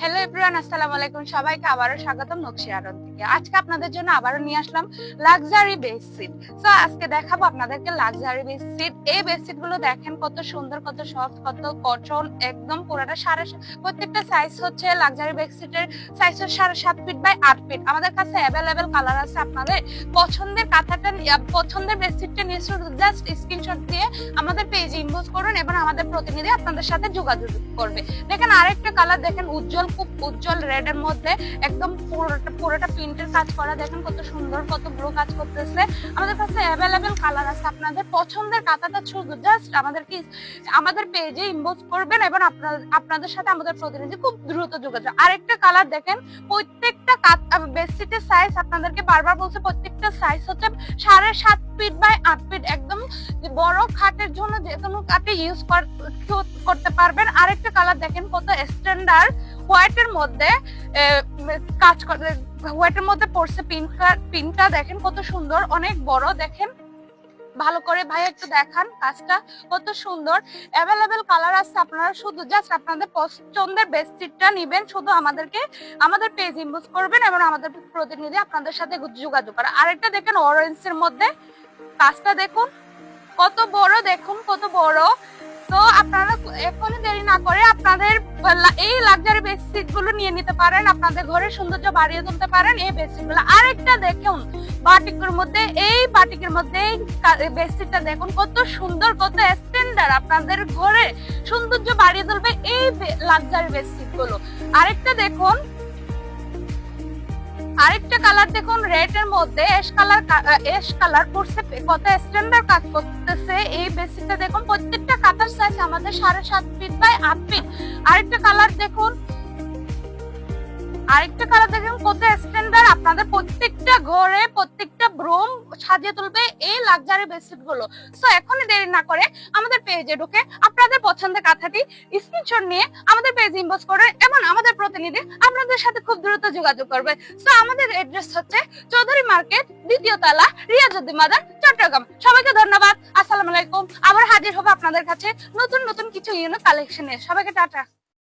Hello everyone আসসালামু আলাইকুম। সবাইকে আবারও স্বাগতম নকশি আরন থেকে। আজকে আপনাদের জন্য আবারও নিয়ে আসলাম লাক্সারি বেড সিট সো আজকে দেখাবো আপনাদেরকে লাক্সারি বেড সিট এই বেড সিটগুলো দেখেন কত সুন্দর কত সফট কত কটন একদম পুরোটা সাড়ে প্রত্যেকটা সাইজ হচ্ছে লাক্সারি বেড সিটের সাইজ হচ্ছে সাড়ে সাত ফিট বাই আট ফিট আমাদের কাছে অ্যাভেলেবেল কালার আছে আপনাদের পছন্দের কাঁথাটা পছন্দের বেড সিটটা নিয়ে জাস্ট স্ক্রিনশট দিয়ে আমাদের পেজে ইনবক্স করুন এবং আমাদের প্রতিনিধি আপনাদের সাথে যোগাযোগ করবে। দেখেন আরেকটা কালার দেখেন উজ্জ্বল খুব উজ্জ্বল রেড এর মধ্যে একদম পুরোটা পুরোটা প্রিন্টের কাজ করা। দেখেন কত সুন্দর, কত গ্লো কাজ করতেছে। আমাদের কাছে অ্যাভেলেবেল কালার আছে। আপনাদের পছন্দের কাঁথাটা শুধু জাস্ট আমাদেরকে আমাদের পেজে ইনবক্স করবেন এবং আপনাদের সাথে আমাদের প্রতিনিধি খুব দ্রুত যোগাযোগ। আরেকটা কালার দেখেন, প্রত্যেকটা বেডশিটের সাইজ আপনাদেরকে বারবার বলছে, প্রত্যেকটা সাইজ হচ্ছে সাড়ে সাত ফিট বাই আট ফিট একদম বড় খাটের জন্য যে কোনো কাঠে ইউজ করতে পারবেন। আরেকটা কালার দেখেন, কত স্ট্যান্ডার্ড হোয়াইটের মধ্যে কাজ করে। হোয়াইটের মধ্যে পড়ছে পিনটা পিনটা দেখেন কত সুন্দর, অনেক বড়, দেখেন। ভালো করে ভাই একটু দেখান কাজটা, কত সুন্দর। অ্যাভেলেবেল কালার আছে, আপনারা শুধু জাস্ট আপনাদের পছন্দের বেডশিটটা নিবেন, শুধু আমাদেরকে, আমাদের পেজ ইনবক্স করবেন এবং আমাদের প্রতিনিধি আপনাদের সাথে যোগাযোগ করে। আরেকটা দেখেন অরেঞ্জের মধ্যে, কাজটা দেখুন, কত বড়, দেখুন কত বড়। তো আপনারা এখনই দেরি না করে আপনাদের এই লাক্সারি বেডশিটগুলো নিয়ে নিতে পারেন, আপনাদের ঘরের সৌন্দর্য বাড়িয়ে তুলতে পারেন, এই বেডশিটগুলো। আরেকটা দেখুন, বাটিকের মধ্যে, এই বাটিকের মধ্যে বেডশিটটা দেখুন, কত সুন্দর, কত স্ট্যান্ডার্ড আপনাদের ঘরে সৌন্দর্য বাড়িয়ে তুলবে এই লাক্সারি বেডশিটগুলো। আরেকটা দেখুন আরেকটা কালার দেখুন রেড এর মধ্যে এশ কালার এশ কালার করছে কত স্ট্যান্ডার্ড কাজ করতেছে। এই বেসিকটা দেখুন, প্রত্যেকটা কাতার সাইজ আমাদের সাড়ে সাত ফিট বাই আট ফিট আরেকটা কালার দেখুন, আরেকটা কালার দেখুন, কত স্ট্যান্ডার্ড আপনাদের প্রত্যেকটা ঘরে, প্রত্যেকটা রুম সাজিয়ে তুলবে এই লাক্সারি বেডশিটগুলো। সো এখনই দেরি না করে আমাদের পেজে ঢুকে আপনাদের পছন্দের কাঁথাটি স্ক্রিনশট নিয়ে আমাদের পেজ ইনবক্স করবেন এবং আমাদের প্রতিনিধি আপনাদের সাথে খুব দ্রুত যোগাযোগ করবে। সো আমাদের অ্যাড্রেস হচ্ছে চৌধুরী মার্কেট দ্বিতীয় তলা, রিয়াজুদ্দিন মাদার চট্টগ্রাম। সবাইকে ধন্যবাদ। আসসালামু আলাইকুম। আবার হাজির হবে আপনাদের কাছে নতুন নতুন কিছু ইউনিক কালেকশন সবাইকে টাটা।